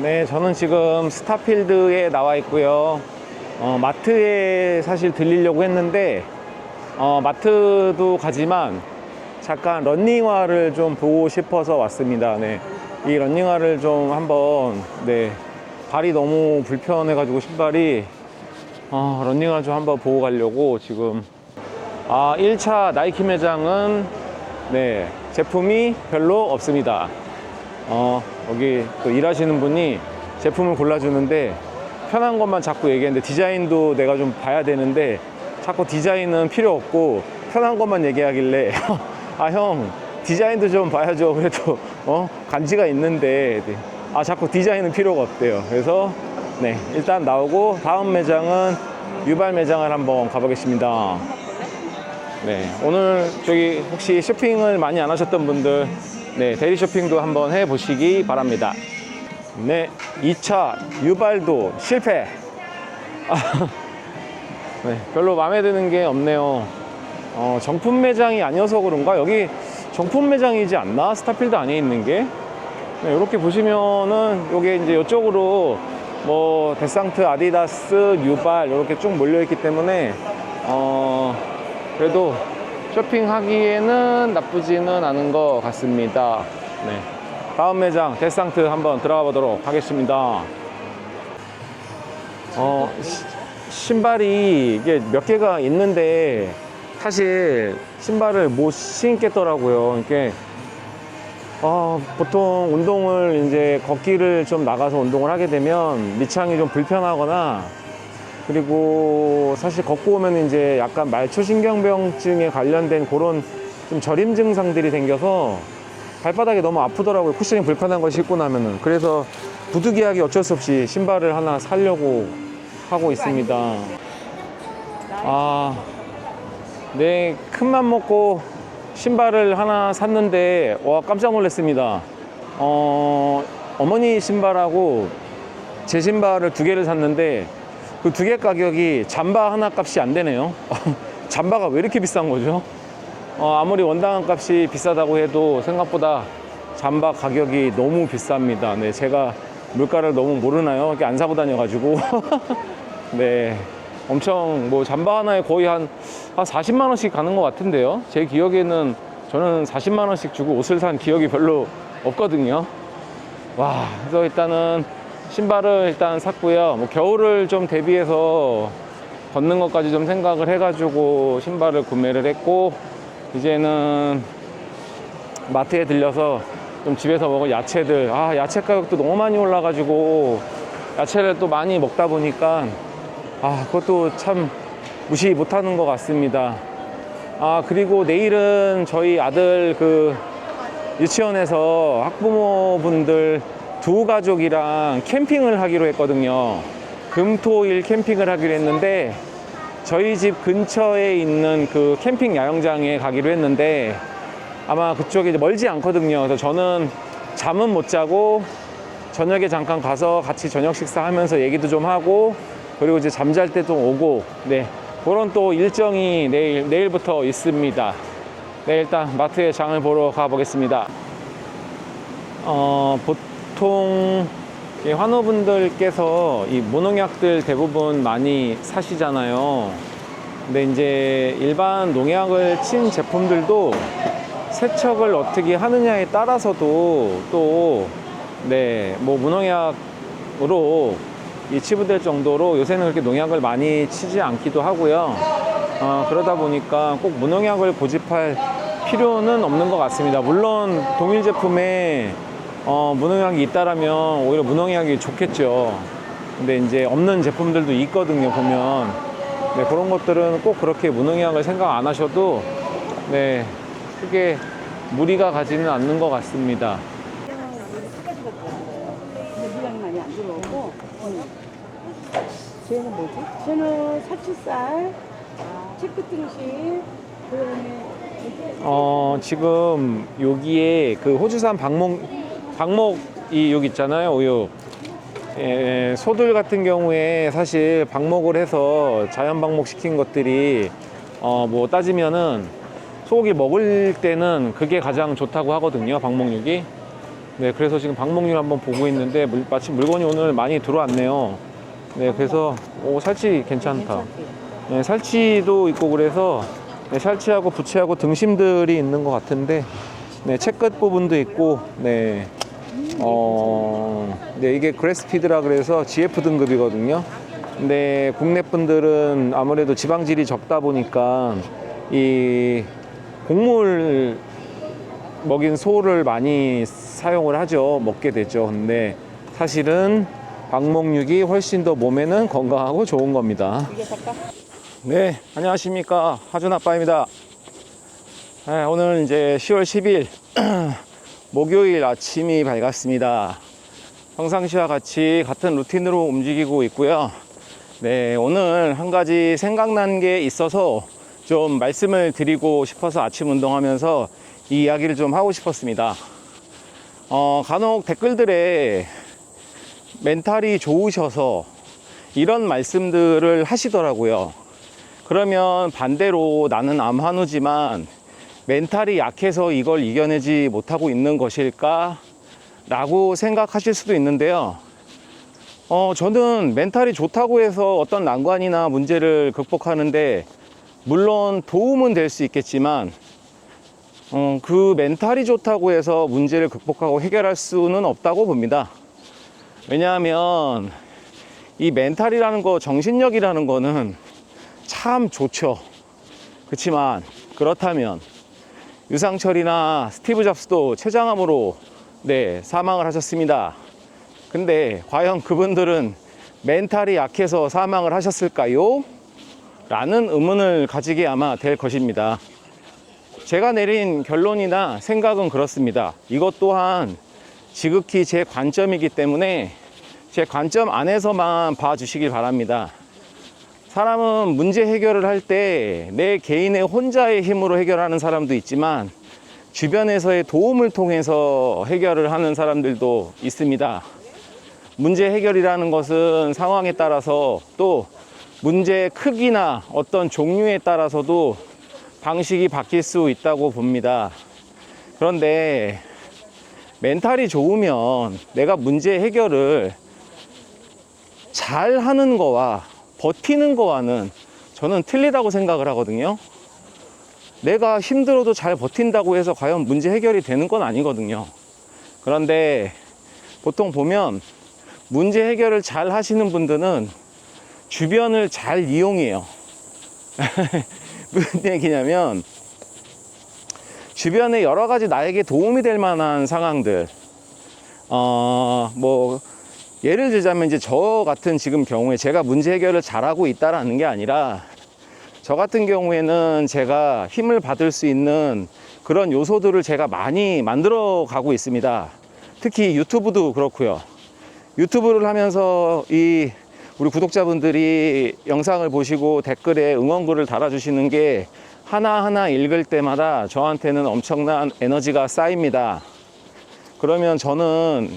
네, 저는 지금 스타필드에 나와 있고요. 어, 마트에 사실 들리려고 했는데, 어, 마트도 가지만 잠깐 런닝화를 좀 보고 싶어서 왔습니다. 네. 이 런닝화를 좀 한번, 네. 발이 너무 불편해가지고 신발이, 어, 런닝화 좀 한번 보고 가려고 지금. 아, 1차 나이키 매장은, 네. 제품이 별로 없습니다. 어, 여기 또 일하시는 분이 제품을 골라주는데 편한 것만 자꾸 얘기했는데 디자인도 내가 좀 봐야 되는데 자꾸 디자인은 필요 없고 편한 것만 얘기하길래 아 형 디자인도 좀 봐야죠. 그래도 어? 간지가 있는데. 네. 아 자꾸 디자인은 필요가 없대요. 그래서 네 일단 나오고 다음 매장은 유발 매장을 한번 가보겠습니다. 네, 오늘 저기 혹시 쇼핑을 많이 안 하셨던 분들, 네, 대리 쇼핑도 한번 해 보시기 바랍니다. 네, 2차 유발도 실패. 아, 네, 별로 마음에 드는 게 없네요. 어, 정품 매장이 아니어서 그런가? 여기 정품 매장이지 않나? 스타필드 안에 있는 게? 네, 이렇게 보시면은 요게 이제 이쪽으로 뭐 데상트, 아디다스, 뉴발 이렇게 쭉 몰려 있기 때문에 어 그래도 쇼핑하기에는 나쁘지는 않은 것 같습니다. 네. 다음 매장 데상트 한번 들어가 보도록 하겠습니다. 어 시- 신발이 이게 몇 개가 있는데 사실 신발을 못 신겠더라고요. 이게 어, 보통 운동을 이제 걷기를 좀 나가서 운동을 하게 되면 밑창이 좀 불편하거나 그리고 사실 걷고 오면 이제 약간 말초신경병증에 관련된 그런 좀 저림 증상들이 생겨서 발바닥이 너무 아프더라고요. 쿠셔닝 불편한 걸 신고 나면은. 그래서 부득이하게 어쩔 수 없이 신발을 하나 사려고 하고 있습니다. 아, 네, 큰맘 먹고 신발을 하나 샀는데, 와, 깜짝 놀랐습니다. 어, 어머니 신발하고 제 신발을 두 개를 샀는데, 그 두 개 가격이 잠바 하나 값이 안 되네요. 잠바가 왜 이렇게 비싼 거죠? 어, 아무리 원당한 값이 비싸다고 해도 생각보다 잠바 가격이 너무 비쌉니다. 네, 제가 물가를 너무 모르나요? 이렇게 안 사고 다녀가지고. 네. 엄청 뭐 잠바 하나에 거의 한, 한 40만 원씩 가는 것 같은데요. 제 기억에는 저는 40만 원씩 주고 옷을 산 기억이 별로 없거든요. 와, 그래서 일단은 신발을 일단 샀고요. 뭐 겨울을 좀 대비해서 걷는 것까지 좀 생각을 해가지고 신발을 구매를 했고, 이제는 마트에 들려서 좀 집에서 먹을 야채들, 아, 야채 가격도 너무 많이 올라가지고, 야채를 또 많이 먹다 보니까, 아, 그것도 참 무시 못하는 것 같습니다. 아, 그리고 내일은 저희 아들 그 유치원에서 학부모분들 두 가족이랑 캠핑을 하기로 했거든요. 금토일 캠핑을 하기로 했는데 저희 집 근처에 있는 그 캠핑 야영장에 가기로 했는데 아마 그쪽이 멀지 않거든요. 그래서 저는 잠은 못 자고 저녁에 잠깐 가서 같이 저녁 식사하면서 얘기도 좀 하고 그리고 이제 잠잘 때 또 오고 네 그런 또 일정이 내일 내일부터 있습니다. 네 일단 마트에 장을 보러 가보겠습니다. 어 보통 이 환우분들께서 이 무농약들 대부분 많이 사시잖아요. 근데 이제 일반 농약을 친 제품들도 세척을 어떻게 하느냐에 따라서도 또, 네, 뭐 무농약으로 이 치부될 정도로 요새는 그렇게 농약을 많이 치지 않기도 하고요. 어, 그러다 보니까 꼭 무농약을 고집할 필요는 없는 것 같습니다. 물론 동일 제품에 어, 무농약이 있다라면 오히려 무농약이 좋겠죠. 근데 이제 없는 제품들도 있거든요, 보면. 네, 그런 것들은 꼭 그렇게 무농약을 생각 안 하셔도 네, 크게 무리가 가지는 않는 것 같습니다. 근데 물량이 많이 안 들어오고 응. 쟤는 뭐지? 쟤는 사치살 체크등심 그다음에 어, 지금 여기에 그 호주산 방목, 방목이 여기 있잖아요, 우유. 예, 소들 같은 경우에 사실 방목을 해서 자연 방목 시킨 것들이 어, 뭐 따지면은 소고기 먹을 때는 그게 가장 좋다고 하거든요, 방목육이. 네, 그래서 지금 방목률 한번 보고 있는데 물- 마침 물건이 오늘 많이 들어왔네요. 네, 그래서 오 살치 괜찮다. 네, 살치도 있고 그래서 네, 살치하고 부치하고 등심들이 있는 것 같은데 네, 채끝 부분도 있고 네. 어, 네, 이게 그레스피드라 그래서 GF 등급이거든요. 근데 국내 분들은 아무래도 지방질이 적다 보니까 이 곡물 먹인 소를 많이 사용을 하죠. 먹게 되죠. 근데 사실은 방목육이 훨씬 더 몸에는 건강하고 좋은 겁니다. 네, 안녕하십니까. 하준 아빠입니다. 네, 오늘 이제 10월 10일 목요일 아침이 밝았습니다. 평상시와 같이 같은 루틴으로 움직이고 있고요. 네, 오늘 한 가지 생각난 게 있어서 좀 말씀을 드리고 싶어서 아침 운동하면서 이 이야기를 좀 하고 싶었습니다. 어, 간혹 댓글들에 멘탈이 좋으셔서 이런 말씀들을 하시더라고요. 그러면 반대로 나는 암환우지만 멘탈이 약해서 이걸 이겨내지 못하고 있는 것일까? 라고 생각하실 수도 있는데요. 어, 저는 멘탈이 좋다고 해서 어떤 난관이나 문제를 극복하는데 물론 도움은 될 수 있겠지만 어, 그 멘탈이 좋다고 해서 문제를 극복하고 해결할 수는 없다고 봅니다. 왜냐하면 이 멘탈이라는 거, 정신력이라는 거는 참 좋죠. 그렇지만 그렇다면 유상철이나 스티브 잡스도 췌장암으로 네, 사망을 하셨습니다. 근데 과연 그분들은 멘탈이 약해서 사망을 하셨을까요? 라는 의문을 가지게 아마 될 것입니다. 제가 내린 결론이나 생각은 그렇습니다. 이것 또한 지극히 제 관점이기 때문에 제 관점 안에서만 봐주시길 바랍니다. 사람은 문제 해결을 할 때 내 개인의 혼자의 힘으로 해결하는 사람도 있지만 주변에서의 도움을 통해서 해결을 하는 사람들도 있습니다. 문제 해결이라는 것은 상황에 따라서 또 문제의 크기나 어떤 종류에 따라서도 방식이 바뀔 수 있다고 봅니다. 그런데 멘탈이 좋으면 내가 문제 해결을 잘 하는 거와 버티는 거와는 저는 틀리다고 생각을 하거든요. 내가 힘들어도 잘 버틴다고 해서 과연 문제 해결이 되는 건 아니거든요. 그런데 보통 보면 문제 해결을 잘 하시는 분들은 주변을 잘 이용해요. 무슨 얘기냐면 주변에 여러 가지 나에게 도움이 될 만한 상황들, 어, 뭐, 예를 들자면 이제 저 같은 지금 경우에 제가 문제 해결을 잘하고 있다라는 게 아니라 저 같은 경우에는 제가 힘을 받을 수 있는 그런 요소들을 제가 많이 만들어 가고 있습니다. 특히 유튜브도 그렇고요. 유튜브를 하면서 이 우리 구독자분들이 영상을 보시고 댓글에 응원글을 달아주시는 게 하나하나 읽을 때마다 저한테는 엄청난 에너지가 쌓입니다. 그러면 저는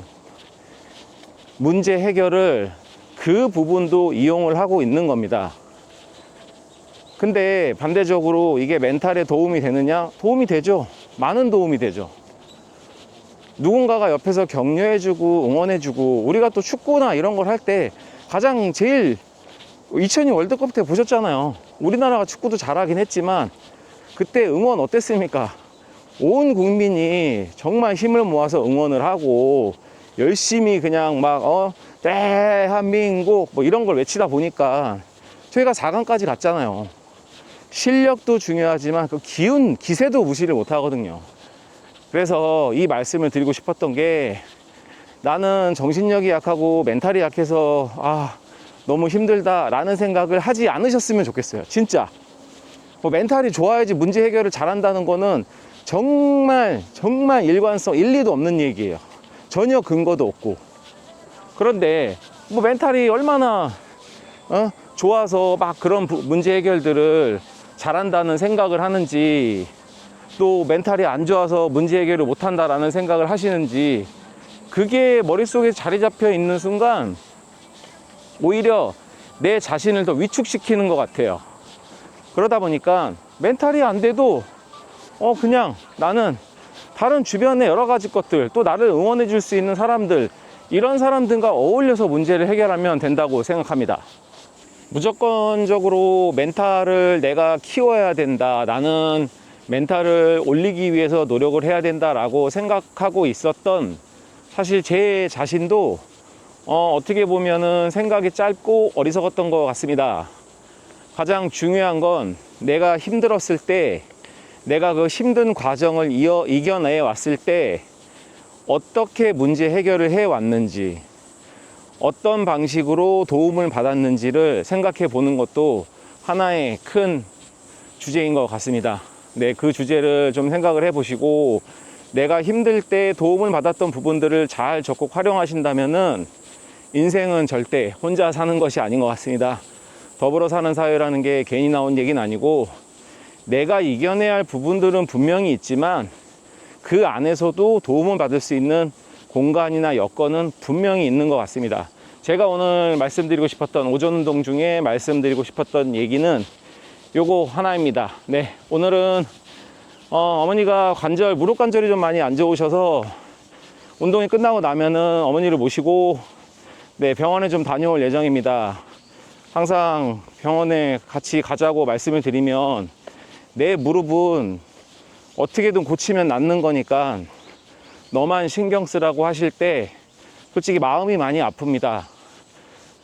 문제 해결을 그 부분도 이용을 하고 있는 겁니다. 근데 반대적으로 이게 멘탈에 도움이 되느냐? 도움이 되죠. 많은 도움이 되죠. 누군가가 옆에서 격려해주고 응원해주고 우리가 또 축구나 이런 걸 할 때 가장 제일 2002 월드컵 때 보셨잖아요. 우리나라가 축구도 잘하긴 했지만 그때 응원 어땠습니까? 온 국민이 정말 힘을 모아서 응원을 하고 열심히 그냥 막, 어, 대한민국 뭐 이런 걸 외치다 보니까 저희가 4강까지 갔잖아요. 실력도 중요하지만 그 기운, 기세도 무시를 못 하거든요. 그래서 이 말씀을 드리고 싶었던 게 나는 정신력이 약하고 멘탈이 약해서 아, 너무 힘들다라는 생각을 하지 않으셨으면 좋겠어요. 진짜. 뭐 멘탈이 좋아야지 문제 해결을 잘한다는 거는 정말 정말 일관성 일리도 없는 얘기예요. 전혀 근거도 없고. 그런데 뭐 멘탈이 얼마나 어? 좋아서 막 그런 부- 문제 해결들을 잘한다는 생각을 하는지 또 멘탈이 안 좋아서 문제 해결을 못한다라는 생각을 하시는지 그게 머릿속에 자리 잡혀 있는 순간 오히려 내 자신을 더 위축시키는 것 같아요. 그러다 보니까 멘탈이 안 돼도 어 그냥 나는 다른 주변의 여러 가지 것들, 또 나를 응원해 줄 수 있는 사람들, 이런 사람들과 어울려서 문제를 해결하면 된다고 생각합니다. 무조건적으로 멘탈을 내가 키워야 된다. 나는 멘탈을 올리기 위해서 노력을 해야 된다라고 생각하고 있었던 사실 제 자신도 어, 어떻게 보면은 생각이 짧고 어리석었던 것 같습니다. 가장 중요한 건 내가 힘들었을 때 내가 그 힘든 과정을 이어, 이겨내 왔을 때 어떻게 문제 해결을 해 왔는지 어떤 방식으로 도움을 받았는지를 생각해 보는 것도 하나의 큰 주제인 것 같습니다. 네, 그 주제를 좀 생각을 해 보시고 내가 힘들 때 도움을 받았던 부분들을 잘 적극 활용하신다면은 인생은 절대 혼자 사는 것이 아닌 것 같습니다. 더불어 사는 사회라는 게 괜히 나온 얘기는 아니고 내가 이겨내야 할 부분들은 분명히 있지만 그 안에서도 도움을 받을 수 있는 공간이나 여건은 분명히 있는 것 같습니다. 제가 오늘 말씀드리고 싶었던 오전 운동 중에 말씀드리고 싶었던 얘기는 요거 하나입니다. 네, 오늘은 어, 어머니가 관절, 무릎 관절이 좀 많이 안 좋으셔서 운동이 끝나고 나면은 어머니를 모시고 네, 병원에 좀 다녀올 예정입니다. 항상 병원에 같이 가자고 말씀을 드리면 내 무릎은 어떻게든 고치면 낫는 거니까 너만 신경 쓰라고 하실 때 솔직히 마음이 많이 아픕니다.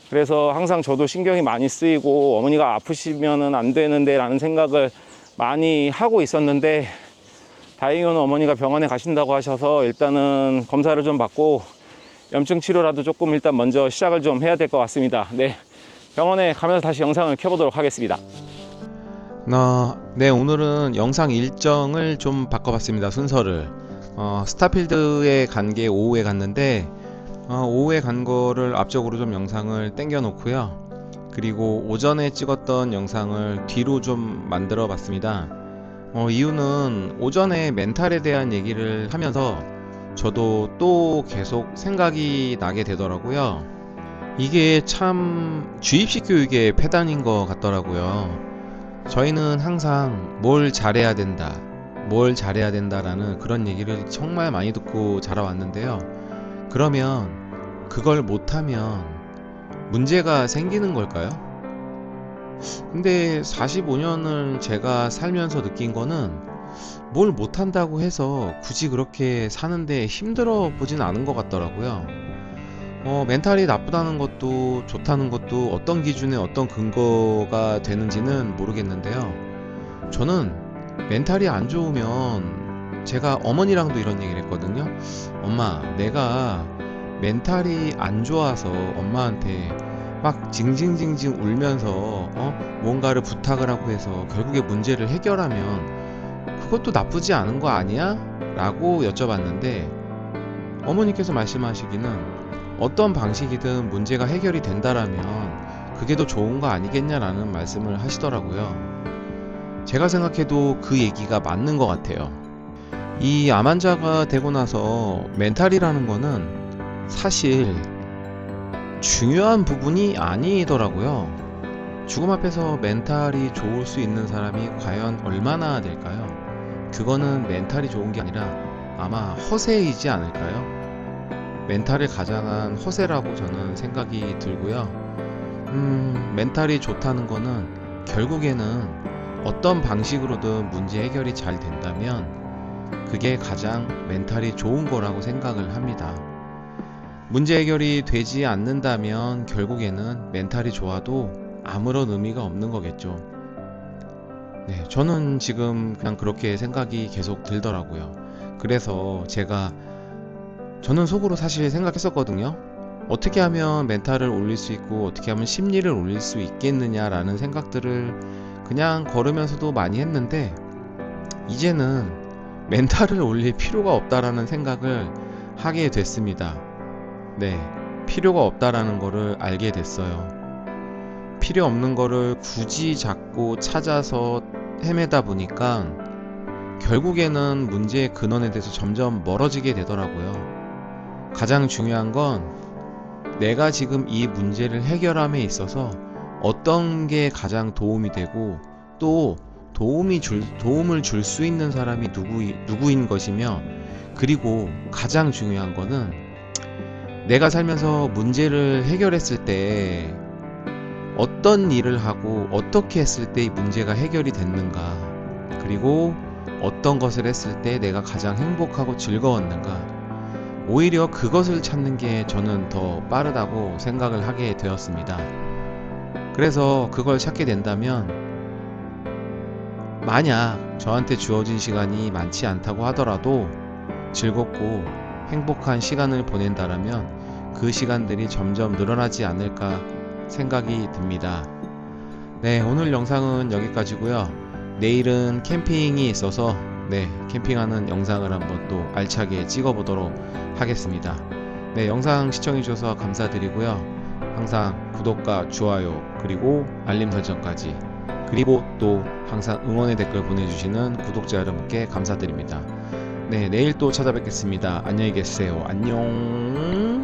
그래서 항상 저도 신경이 많이 쓰이고 어머니가 아프시면은 안 되는데 라는 생각을 많이 하고 있었는데 다행히는 어머니가 병원에 가신다고 하셔서 일단은 검사를 좀 받고 염증 치료라도 조금 일단 먼저 시작을 좀 해야 될 것 같습니다. 네. 병원에 가면서 다시 영상을 켜보도록 하겠습니다. 어, 네, 오늘은 영상 일정을 좀 바꿔봤습니다. 순서를. 어, 스타필드에 간 게 오후에 갔는데, 어, 오후에 간 거를 앞쪽으로 좀 영상을 땡겨 놓고요. 그리고 오전에 찍었던 영상을 뒤로 좀 만들어 봤습니다. 어, 이유는 오전에 멘탈에 대한 얘기를 하면서 저도 또 계속 생각이 나게 되더라고요. 이게 참 주입식 교육의 폐단인 것 같더라고요. 저희는 항상 뭘 잘해야 된다, 뭘 잘해야 된다라는 그런 얘기를 정말 많이 듣고 자라왔는데요. 그러면 그걸 못하면 문제가 생기는 걸까요? 근데 45년을 제가 살면서 느낀 거는 뭘 못한다고 해서 굳이 그렇게 사는데 힘들어 보진 않은 것 같더라고요. 어, 멘탈이 나쁘다는 것도 좋다는 것도 어떤 기준에 어떤 근거가 되는지는 모르겠는데요. 저는 멘탈이 안 좋으면 제가 어머니랑도 이런 얘기를 했거든요. 엄마, 내가 멘탈이 안 좋아서 엄마한테 막 징징징징 울면서 어? 뭔가를 부탁을 하고 해서 결국에 문제를 해결하면 그것도 나쁘지 않은 거 아니야? 라고 여쭤봤는데 어머니께서 말씀하시기는 어떤 방식이든 문제가 해결이 된다라면 그게 더 좋은 거 아니겠냐라는 말씀을 하시더라고요. 제가 생각해도 그 얘기가 맞는 것 같아요. 이 암 환자가 되고 나서 멘탈이라는 거는 사실 중요한 부분이 아니더라고요. 죽음 앞에서 멘탈이 좋을 수 있는 사람이 과연 얼마나 될까요? 그거는 멘탈이 좋은 게 아니라 아마 허세이지 않을까요? 멘탈을 가장한 허세라고 저는 생각이 들고요. 음, 멘탈이 좋다는 거는 결국에는 어떤 방식으로든 문제 해결이 잘 된다면 그게 가장 멘탈이 좋은 거라고 생각을 합니다. 문제 해결이 되지 않는다면 결국에는 멘탈이 좋아도 아무런 의미가 없는 거겠죠. 네, 저는 지금 그냥 그렇게 생각이 계속 들더라고요. 그래서 제가 저는 속으로 사실 생각했었거든요. 어떻게 하면 멘탈을 올릴 수 있고 어떻게 하면 심리를 올릴 수 있겠느냐라는 생각들을 그냥 걸으면서도 많이 했는데 이제는 멘탈을 올릴 필요가 없다라는 생각을 하게 됐습니다. 네, 필요가 없다라는 거를 알게 됐어요. 필요 없는 거를 굳이 잡고 찾아서 헤매다 보니까 결국에는 문제의 근원에 대해서 점점 멀어지게 되더라고요. 가장 중요한 건 내가 지금 이 문제를 해결함에 있어서 어떤 게 가장 도움이 되고 또 도움이 줄, 도움을 줄 수 있는 사람이 누구, 누구인 것이며, 그리고 가장 중요한 거는 내가 살면서 문제를 해결했을 때 어떤 일을 하고 어떻게 했을 때 이 문제가 해결이 됐는가, 그리고 어떤 것을 했을 때 내가 가장 행복하고 즐거웠는가, 오히려 그것을 찾는 게 저는 더 빠르다고 생각을 하게 되었습니다. 그래서 그걸 찾게 된다면 만약 저한테 주어진 시간이 많지 않다고 하더라도 즐겁고 행복한 시간을 보낸다라면 그 시간들이 점점 늘어나지 않을까 생각이 듭니다. 네, 오늘 영상은 여기까지고요. 내일은 캠핑이 있어서 네, 캠핑하는 영상을 한번 또 알차게 찍어보도록 하겠습니다. 네, 영상 시청해주셔서 감사드리고요. 항상 구독과 좋아요, 그리고 알림 설정까지. 그리고 또 항상 응원의 댓글 보내주시는 구독자 여러분께 감사드립니다. 네, 내일 또 찾아뵙겠습니다. 안녕히 계세요. 안녕.